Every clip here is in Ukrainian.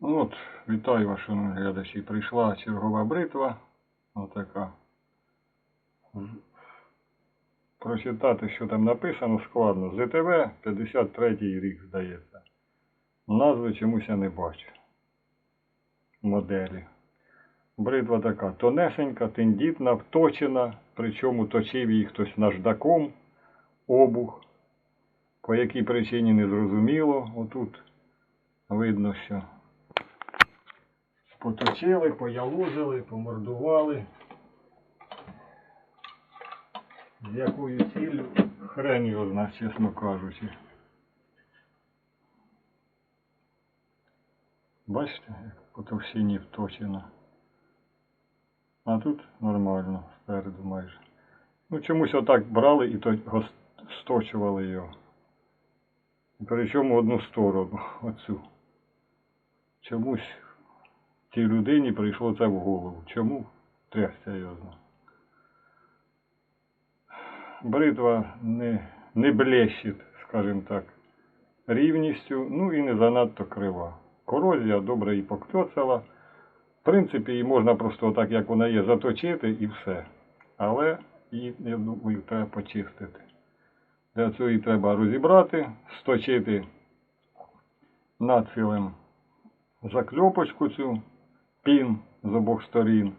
От, вітаю вас, шановні глядачі. Прийшла чергова бритва. Отака. Прочитати, що там написано, складно. ЗТВ 53 рік, здається. Назви чомусь я не бачу. Моделі. Бритва така тонесенька, тендітна, вточена, причому точив її хтось наждаком, обух. По якій причині не зрозуміло. Отут видно, що поточили, поялузили, помордували. З якою ціллю хрен його зна, чесно кажучи. Бачите, як по товщині вточено. А тут нормально, спереду майже. Ну чомусь отак брали і то сточували його. Причому одну сторону, оцю. Чомусь цій людині прийшло це в голову. Чому? Трясся його знає. Бритва не, не блещить, скажімо так, рівністю, ну і не занадто крива. Корозія добре її поктоцала. В принципі, її можна просто так, як вона є, заточити і все. Але її, я думаю, треба почистити. Для цього її треба розібрати, сточити націлем закльопочку цю, пін з обох сторін,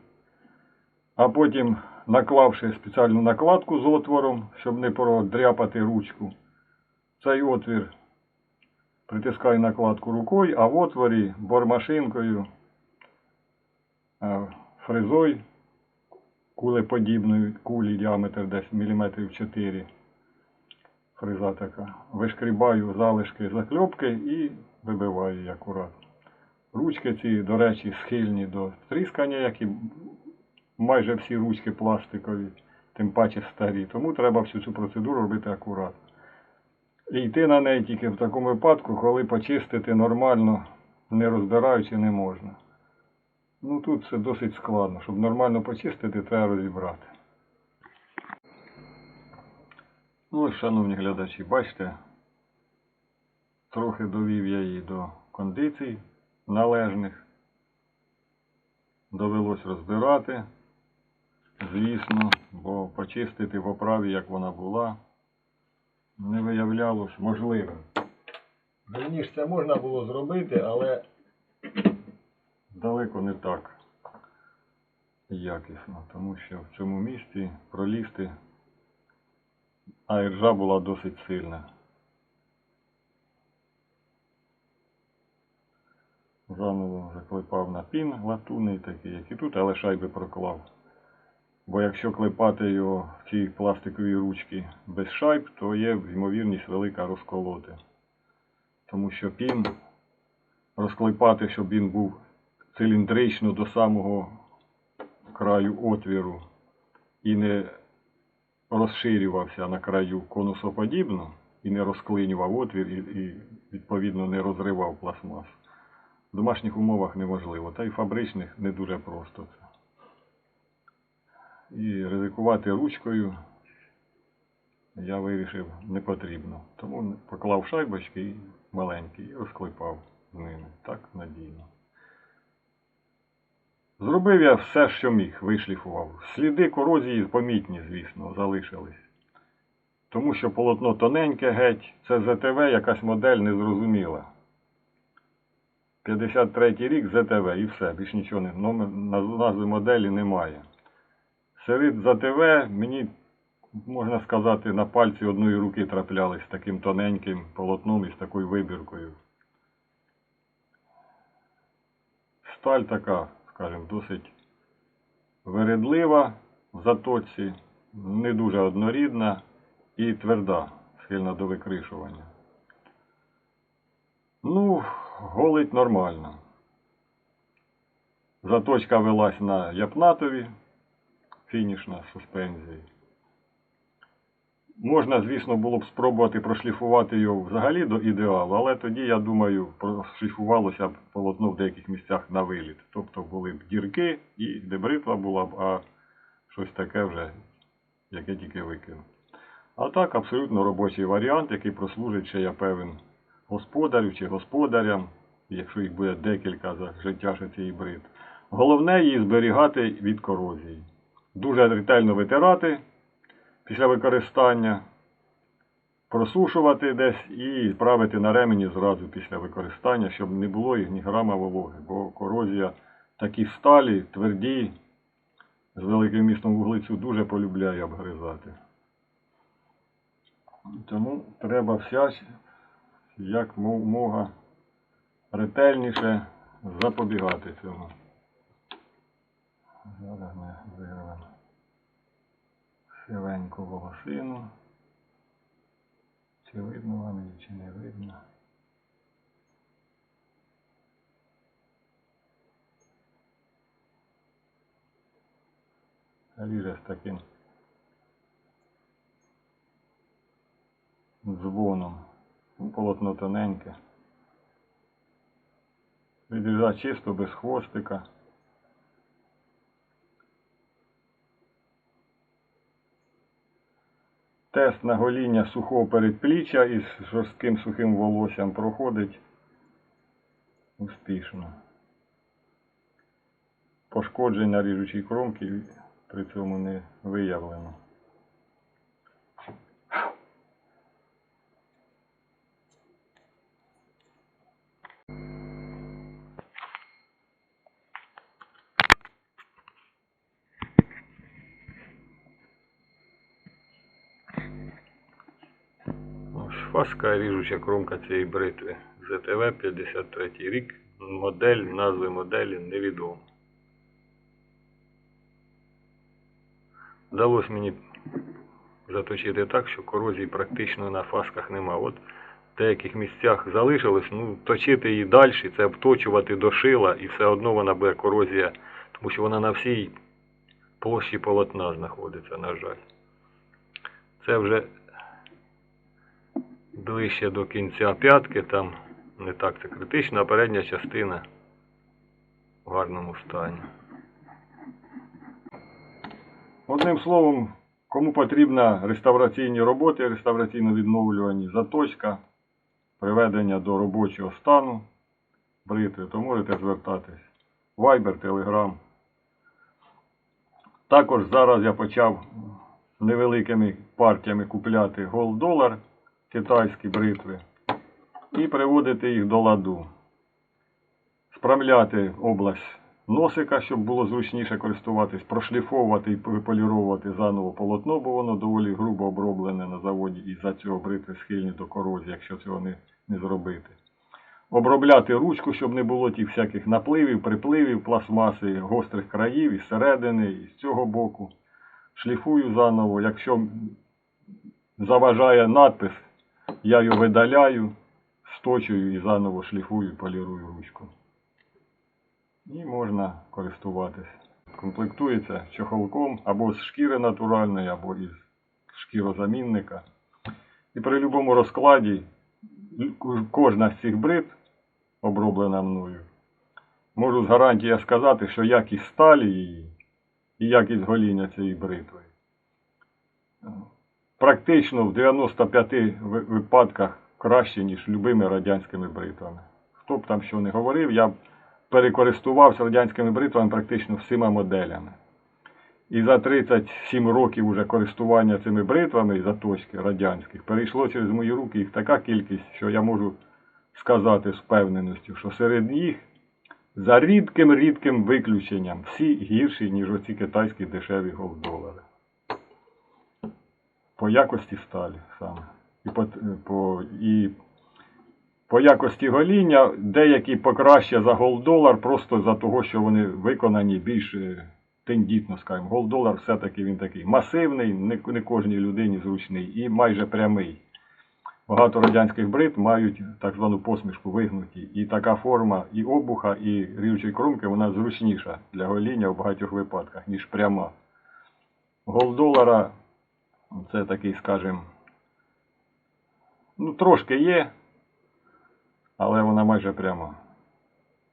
а потім, наклавши спеціальну накладку з отвором, щоб не продряпати ручку, цей отвір притискаю накладку рукою, а в отворі бормашинкою, е, фрезою кулеподібною, кулі діаметр десь міліметрів 4 фреза така. Вишкрібаю залишки закльопки і вибиваю її акуратно. Ручки ці, до речі, схильні до тріскання, як і майже всі ручки пластикові, тим паче старі. Тому треба всю цю процедуру робити акуратно. І йти на неї тільки в такому випадку, коли почистити нормально, не розбираючи, не можна. Ну тут це досить складно. Щоб нормально почистити, треба розібрати. Ну ось, шановні глядачі, бачите, трохи довів я її до кондицій належних. Довелось розбирати, звісно, бо почистити в оправі, як вона була, не виявлялось можливим. Раніше це можна було зробити, але далеко не так якісно, тому що в цьому місці пролізти а іржа була досить сильна. Заново заклепав на пін латунний такий, як і тут, але шайби проклав. Бо якщо клепати його в ці пластикові ручки без шайб, то є ймовірність велика розколоти. Тому що пін розклепати, щоб він був циліндрично до самого краю отвіру і не розширювався на краю конусоподібно і не розклинював отвір і, і відповідно не розривав пластмас. В домашніх умовах неможливо, та й фабричних не дуже просто. І ризикувати ручкою я вирішив не потрібно. Тому поклав шайбочки маленькі і розклепав з ними. Так надійно. Зробив я все, що міг, вишліфував. Сліди корозії помітні, звісно, залишились. Тому що полотно тоненьке геть, це ЗТВ, якась модель незрозуміла. 53 рік ЗТВ і все, більш нічого не, номер, назви моделі немає. Серед ЗТВ мені, можна сказати, на пальці одної руки траплялись з таким тоненьким полотном і з такою вибіркою. Сталь така, скажімо, досить вередлива в заточці, не дуже однорідна і тверда, схильна до викришування. Ну, голить нормально. Заточка велась на япнатові, фінішна суспензії. Можна, звісно, було б спробувати прошліфувати його взагалі до ідеалу, але тоді, я думаю, прошліфувалося б полотно в деяких місцях на виліт. Тобто були б дірки і де бритва була б, а щось таке вже, яке тільки викинуть. А так, абсолютно робочий варіант, який прослужить ще, я певен, господарю чи господарям якщо їх буде декілька за життя ще цієї бритви. Головне її зберігати від корозії. Дуже ретельно витирати після використання, просушувати десь і правити на ремені зразу після використання, щоб не було їх ні грама вологи, бо корозія такі сталі, тверді, з великим містом вуглецю дуже полюбляє обгризати. Тому треба вся як мога ретельніше запобігати цьому. Зараз ми вирвемо сивеньку волосину. Чи видно вам її, чи не видно. Ріже з таким дзвоном. Полотно тоненьке. Відрізати чисто без хвостика. Тест на гоління сухого передпліччя із жорстким сухим волоссям проходить успішно. Пошкоджень на ріжучій кромці при цьому не виявлено. Фаска ріжуча кромка цієї бритви. ЗТВ 53 рік. Модель, назви моделі невідомо. Вдалося мені заточити так, що корозії практично на фасках нема. От в деяких місцях залишилось, ну, точити її далі, це обточувати до шила, і все одно вона буде корозія, тому що вона на всій площі полотна знаходиться, на жаль. Це вже ближче до кінця п'ятки, там не так це критично, а передня частина в гарному стані. Одним словом, кому потрібна реставраційні роботи, реставраційно-відновлювані заточка, приведення до робочого стану бритви, то можете звертатись. Viber, Telegram. Також зараз я почав невеликими партіями купляти Dollar китайські бритви і приводити їх до ладу. Справляти область носика, щоб було зручніше користуватись, прошліфовувати і полірувати заново полотно, бо воно доволі грубо оброблене на заводі і за цього бритви схильні до корозії, якщо цього не, не зробити. Обробляти ручку, щоб не було тих всяких напливів, припливів, пластмаси, гострих країв із середини, і з цього боку. Шліфую заново. Якщо заважає надпис, я його видаляю, сточую і заново шліфую, полірую ручку. І можна користуватись. Комплектується чохолком або з шкіри натуральної, або із шкірозамінника. І при будь-якому розкладі кожна з цих брит, оброблена мною, можу з гарантією сказати, що якість сталі її і якість гоління цієї бритви практично в 95 випадках краще, ніж любими радянськими бритвами. Хто б там що не говорив, я перекористувався радянськими бритвами практично всіма моделями. І за 37 років уже користування цими бритвами заточки радянських перейшло через мої руки їх така кількість, що я можу сказати з впевненістю, що серед них за рідким рідким виключенням всі гірші, ніж оці китайські дешеві голдолари. По якості сталі саме. І по, по, і по якості гоління деякі покраще за голдолар, просто за того, що вони виконані більш е, тендітно, скажімо. Голдолар все-таки він такий масивний, не, не кожній людині зручний і майже прямий. Багато радянських брит мають так звану посмішку вигнуті. І така форма і обуха, і ріжучої кромки, вона зручніша для гоління в багатьох випадках, ніж пряма. Голдолара це такий, скажімо, ну, трошки є, але вона майже пряма.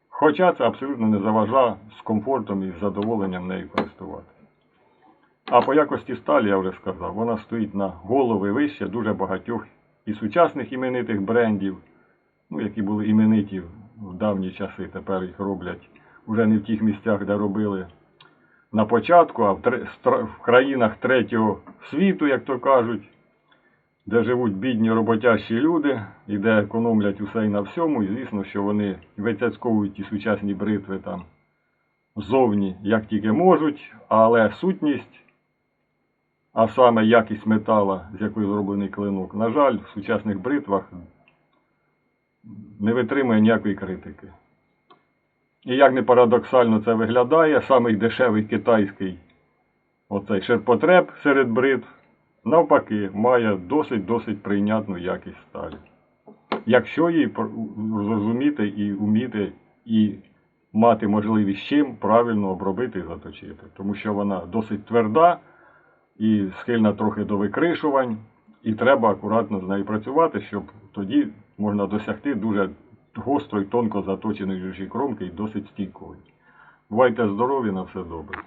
Хоча це абсолютно не заважає з комфортом і з задоволенням нею користуватися. А по якості сталі, я вже сказав, вона стоїть на голови вище дуже багатьох і сучасних іменитих брендів, ну, які були імениті в давні часи, тепер їх роблять вже не в тих місцях, де робили на початку, а в, стра- в країнах третього світу, як то кажуть, де живуть бідні роботящі люди і де економлять усе і на всьому. І звісно, що вони вицяцьковують ті сучасні бритви там зовні, як тільки можуть, але сутність, а саме якість метала, з якої зроблений клинок, на жаль, в сучасних бритвах не витримує ніякої критики. І як не парадоксально це виглядає, самий дешевий китайський оцей ширпотреб серед бритв, навпаки, має досить-досить прийнятну якість сталі. Якщо її зрозуміти і вміти, і мати можливість чим правильно обробити і заточити. Тому що вона досить тверда і схильна трохи до викришувань, і треба акуратно з нею працювати, щоб тоді можна досягти дуже гострої, тонко заточені жужі кромки і досить стійкої. Бувайте здорові, на все добре.